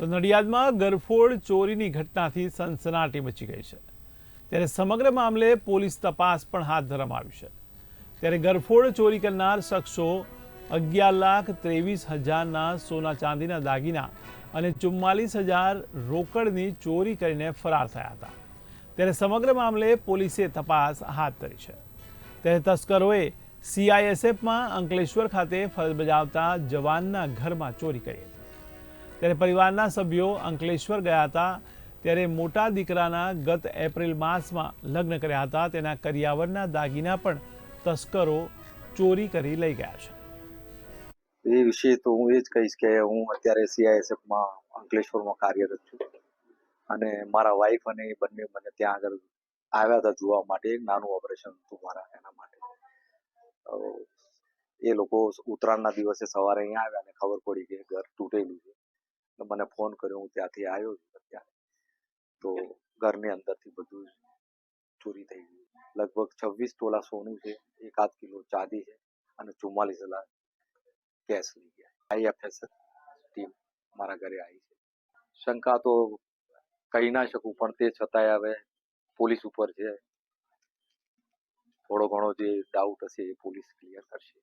તો નડિયાદમાં ગરફોડ ચોરીની ઘટનાથી સનસનાટી મચી ગઈ છે. ત્યારે સમગ્ર મામલે પોલીસ તપાસ પણ હાથ ધરવામાં આવી છે. ત્યારે ગરફોડ ચોરી કરનાર શખ્સો અગિયાર લાખ ત્રેવીસ હજારના સોના ચાંદીના દાગીના અને ચુમ્માલીસ હજાર રોકડની ચોરી કરીને ફરાર થયા હતા. ત્યારે સમગ્ર મામલે પોલીસે તપાસ હાથ ધરી છે. ત્યારે તસ્કરોએ સીઆઈએસએફમાં અંકલેશ્વર ખાતે ફરજ બજાવતા જવાનના ઘરમાં ચોરી કરી હતી. ત્યારે પરિવારના સભ્યો અંકલેશ્વર ગયા હતા. ત્યારે મોટા દીકરાના ગત એપ્રિલ માસમાં લગ્ન કર્યા હતા. તેના કરિયાવરના દાગીના પણ તસ્કરો ચોરી કરી લઈ ગયા છે. એ વિશે તો હું એ જ કહીશ કે હું અત્યારે સીઆઈએસએફમાં અંકલેશ્વરમાં કાર્યરત છું. અને મારા વાઈફ અને એ બંને મને ત્યાં આગળ આવ્યા હતા જોવા માટે. એક નાનું ઓપરેશન હતું મારા એના માટે. એ લોકો ઉત્તરાયણના દિવસે સવારે અહીંયા આવ્યા અને ખબર પડી કે ઘર તૂટેલું છે. મને ફોન કર્યો હું ત્યાંથી આવ્યો છું અત્યારે. તો ઘરની અંદરથી બધું ચોરી થઈ ગયું. લગભગ છવ્વીસ તોલા સોનું છે એકાદ કિલો ચાંદી છે અને ચુમ્માલીસ હજાર કેશ લઈ ગયા. આઈએફએસ ટીમ મારા ઘરે આવી છે. શંકા તો કહી ના શકું પણ તે છતાંય હવે પોલીસ ઉપર છે. થોડો ઘણો જે ડાઉટ હશે એ પોલીસ ક્લિયર કરશે.